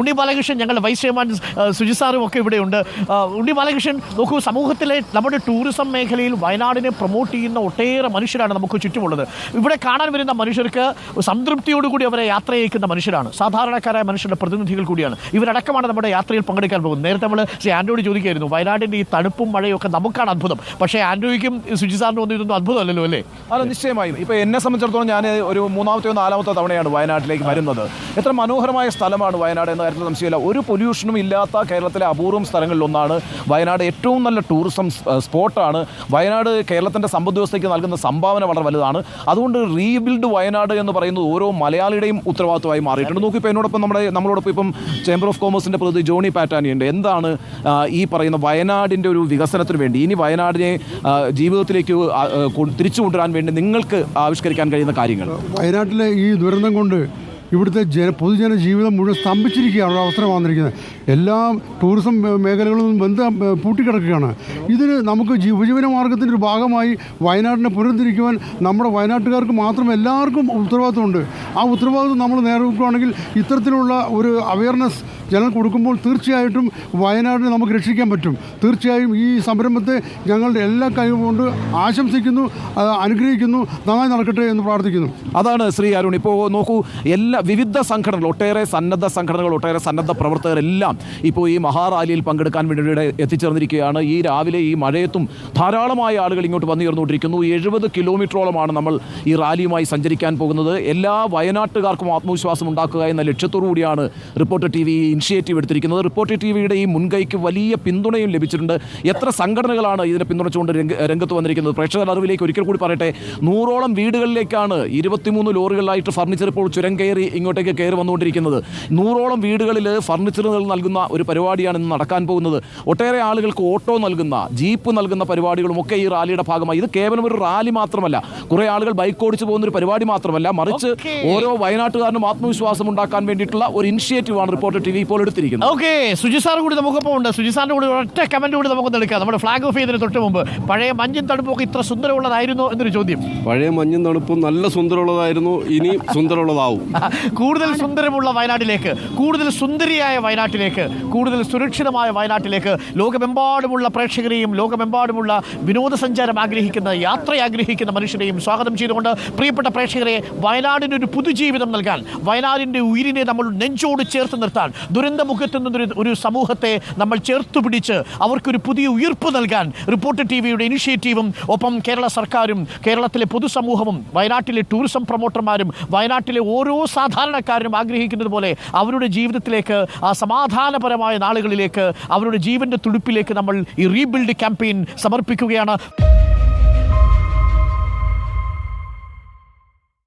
ഉണ്ണി ബാലകൃഷ്ണൻ ഞങ്ങളുടെ vice chairman സുജിസാറും Suji സാറും ഒക്കെ ഇവിടെയുണ്ട്. ഉണ്ണി ബാലകൃഷ്ണൻ നോക്കൂ സമൂഹത്തിലെ നമ്മുടെ ടൂറിസം മേഖലയിൽ വയനാടിനെ പ്രൊമോട്ട് ചെയ്യുന്ന ഒട്ടേറെ മനുഷ്യരാണ് നമുക്ക് ചുറ്റുമുള്ളത്. ഇവിടെ കാണാൻ വരുന്ന മനുഷ്യർക്ക് സംതൃപ്തിയോടുകൂടി അവരെ യാത്ര അയക്കുന്ന മനുഷ്യരാണ്. സാധാരണക്കാരായ മനുഷ്യരുടെ പ്രതിനിധികൾ കൂടിയാണ്. ഇവരടക്കമാണ് നമ്മുടെ യാത്രയിൽ പങ്കെടുക്കാൻ പോകുന്നത്. നേരത്തെ നമ്മൾ ശ്രീ ആൻഡ്രോയിഡ് ചോദിക്കായിരുന്നു വയനാടിന്റെ ഈ തണുപ്പും മഴയും ഒക്കെ നമുക്കാണ് അത്ഭുതം. പക്ഷേ ആൻഡ്രോയ്ക്കും സുജി സാറിനും ഒന്നും ഇതൊന്നും അത്ഭുതമല്ലല്ലോ അല്ലേ? അല്ല നിശ്ചയമായും. ഇപ്പോൾ എന്നെ സംബന്ധിച്ചിടത്തോളം ഞാൻ ഒരു മൂന്നാമത്തെയോ നാലാമത്തെ തവണയാണ് വയനാട്ടിലേക്ക് വരുന്നത്. എത്ര മനോഹരമായ സ്ഥലമാണ് വയനാട് എന്ന കാര്യത്തിൽ സംശയമില്ല. ഒരു പൊല്യൂഷനും ഇല്ലാത്ത കേരളത്തിലെ അപൂർവം സ്ഥലങ്ങളിലൊന്നാണ് വയനാട്. ഏറ്റവും നല്ല ടൂറിസം സ്പോട്ടാണ്. വയനാട് കേരളത്തിന്റെ സമ്പദ് വ്യവസ്ഥയ്ക്ക് നൽകുന്ന സംഭാവന വളരെ വലുതാണ്. അതുകൊണ്ട് റീബിൽഡ് വയനാട് എന്ന് പറയുന്നത് ഓരോ മലയാളിയുടെയും ഉത്തരവാദിത്വമായി മാറിയിട്ടുണ്ട്. നോക്കി ഇപ്പോൾ എന്നോടൊപ്പം നമ്മുടെ നമ്മളോടൊപ്പം ഇപ്പം ചേംബർ ഓഫ് കോമേഴ്സിന്റെ പ്രതി ജോണി പാറ്റാനിയുണ്ട്. എന്താണ് ഈ പറയുന്ന വയനാടിന്റെ ഒരു വികസനത്തിന് വേണ്ടി ഇനി വയനാടിനെ ജീവിതത്തിലേക്ക് തിരിച്ചു കൊണ്ടുവരാൻ വേണ്ടി നിങ്ങൾക്ക് ആവിഷ്കരിക്കാൻ കഴിയുന്ന കാര്യങ്ങൾ? വയനാട്ടിലെ ഈ ദുരന്തം കൊണ്ട് ഇവിടുത്തെ ജന പൊതുജന ജീവിതം മുഴുവൻ സ്തംഭിച്ചിരിക്കുകയാണ് ഒരു അവസരം വന്നിരിക്കുന്നത്. എല്ലാ ടൂറിസം മേഖലകളും ബന്ധം പൂട്ടിക്കിടക്കുകയാണ്. ഇതിന് നമുക്ക് ഉപജീവന മാർഗത്തിന്റെ ഒരു ഭാഗമായി വയനാടിനെ പുനരുദ്ധരിക്കുവാൻ നമ്മുടെ വയനാട്ടുകാർക്ക് മാത്രം എല്ലാവർക്കും ഉത്തരവാദിത്വമുണ്ട്. ആ ഉത്തരവാദിത്വം നമ്മൾ നേരിടുകയാണെങ്കിൽ ഇത്തരത്തിലുള്ള ഒരു അവയർനെസ് ജനം കൊടുക്കുമ്പോൾ തീർച്ചയായിട്ടും വയനാടിനെ നമുക്ക് രക്ഷിക്കാൻ പറ്റും. തീർച്ചയായും ഈ സംരംഭത്തെ ഞങ്ങളുടെ എല്ലാ കഴിവും കൊണ്ട് ആശംസിക്കുന്നു അനുഗ്രഹിക്കുന്നു നന്നായി നടക്കട്ടെ എന്ന് പ്രാർത്ഥിക്കുന്നു. അതാണ് ശ്രീ അരുൺ. ഇപ്പോൾ നോക്കൂ എല്ലാ വിവിധ സംഘടനകൾ ഒട്ടേറെ സന്നദ്ധ സംഘടനകൾ ഒട്ടേറെ സന്നദ്ധ പ്രവർത്തകരെല്ലാം ഇപ്പോൾ ഈ മഹാറാലിയിൽ പങ്കെടുക്കാൻ വേണ്ടി എത്തിച്ചേർന്നിരിക്കുകയാണ്. ഈ രാവിലെ ഈ മഴയത്തും ധാരാളമായ ആളുകൾ ഇങ്ങോട്ട് വന്നു ചേർന്നുകൊണ്ടിരിക്കുന്നു എഴുപത് കിലോമീറ്ററോളമാണ് നമ്മൾ ഈ റാലിയുമായി സഞ്ചരിക്കാൻ പോകുന്നത്. എല്ലാ വയനാട്ടുകാർക്കും ആത്മവിശ്വാസം ഉണ്ടാക്കുക എന്ന ലക്ഷ്യത്തോടു കൂടിയാണ് റിപ്പോർട്ടർ ടി വി ഇനിഷ്യേറ്റീവ് എടുത്തിരിക്കുന്നത്. റിപ്പോർട്ടർ ടി വിയുടെ ഈ മുൻകൈക്ക് വലിയ പിന്തുണയും ലഭിച്ചിട്ടുണ്ട്. എത്ര സംഘടനകളാണ് ഇതിനെ പിന്തുണച്ചുകൊണ്ട് രംഗത്ത് വന്നിരിക്കുന്നത്? പ്രേക്ഷകർ അറിവിലേക്ക് ഒരിക്കൽ കൂടി പറയട്ടെ. നൂറോളം വീടുകളിലേക്കാണ് ഇരുപത്തിമൂന്ന് ലോറികളിലായിട്ട് ഫർണിച്ചർ ഇപ്പോൾ ചുരം കയറി ഇങ്ങോട്ടേക്ക് കയറി വന്നുകൊണ്ടിരിക്കുന്നത്. നൂറോളം വീടുകളിൽ ഫർണിച്ചറുകൾ നൽകുന്ന ഒരു പരിപാടിയാണ് ഇന്ന് നടക്കാൻ പോകുന്നത്. ഒട്ടേറെ ആളുകൾക്ക് ഓട്ടോ നൽകുന്ന ജീപ്പ് നൽകുന്ന പരിപാടികളും ഒക്കെ ഈ റാലിയുടെ ഭാഗമായി. ഇത് കേവലം ഒരു റാലി മാത്രമല്ല. കുറേ ആളുകൾ ബൈക്ക് ഓടിച്ചു പോകുന്ന ഒരു പരിപാടി മാത്രമല്ല. മറിച്ച് ഓരോ വയനാട്ടുകാരനും ആത്മവിശ്വാസം ഉണ്ടാക്കാൻ വേണ്ടിയിട്ടുള്ള ഒരു ഇനിഷ്യേറ്റീവാണ് റിപ്പോർട്ടർ ടി വി ഇപ്പോൾ എടുത്തിരിക്കുന്നത് ഓക്കെ സുജി സാർ കൂടി നമുക്കൊപ്പം ഉണ്ട്. സുജി സാറിന്റെ കൂടി ഒറ്റ കമന്റ് കൂടി നമുക്കൊന്ന് എടുക്കാം. നമ്മുടെ ഫ്ലാഗ് ഓഫ് ചെയ്തതിന് തൊട്ട് മുമ്പ് പഴയ മഞ്ഞും തണുപ്പൊക്കെ ഇത്ര സുന്ദരമുള്ളതായിരുന്നു എന്നൊരു ചോദ്യം. പഴയ മഞ്ഞും തണുപ്പും നല്ല സുന്ദരമുള്ളതായിരുന്നു ഇനി സുന്ദരമുള്ളതാവും. കൂടുതൽ സുന്ദരമുള്ള വയനാട്ടിലേക്ക് കൂടുതൽ സുന്ദരിയായ വയനാട്ടിലേക്ക് കൂടുതൽ സുരക്ഷിതമായ വയനാട്ടിലേക്ക് ലോകമെമ്പാടുമുള്ള പ്രേക്ഷകരെയും ലോകമെമ്പാടുമുള്ള വിനോദസഞ്ചാരം ആഗ്രഹിക്കുന്ന യാത്ര ആഗ്രഹിക്കുന്ന മനുഷ്യരെയും സ്വാഗതം ചെയ്തുകൊണ്ട് പ്രിയപ്പെട്ട പ്രേക്ഷകരെ വയനാടിന് ഒരു പുതുജീവിതം നൽകാൻ വയനാടിന്റെ ഉയിരിനെ നമ്മൾ നെഞ്ചോട് ചേർത്ത് നിർത്താൻ ദുരന്തമുഖത്ത് നിന്നൊരു ഒരു സമൂഹത്തെ നമ്മൾ ചേർത്ത് പിടിച്ച് അവർക്കൊരു പുതിയ ഉയർപ്പ് നൽകാൻ റിപ്പോർട്ട് ടി വിയുടെ ഇനിഷ്യേറ്റീവും ഒപ്പം കേരള സർക്കാരും കേരളത്തിലെ പൊതുസമൂഹവും വയനാട്ടിലെ ടൂറിസം പ്രൊമോട്ടർമാരും വയനാട്ടിലെ ഓരോ സാധാരണക്കാരനും ആഗ്രഹിക്കുന്നത് പോലെ അവരുടെ ജീവിതത്തിലേക്ക് ആ സമാധാനപരമായ നാളുകളിലേക്ക് അവരുടെ ജീവന്റെ തുടിപ്പിലേക്ക് നമ്മൾ ഈ റീബിൽഡ് ക്യാമ്പയിൻ സമർപ്പിക്കുകയാണ്.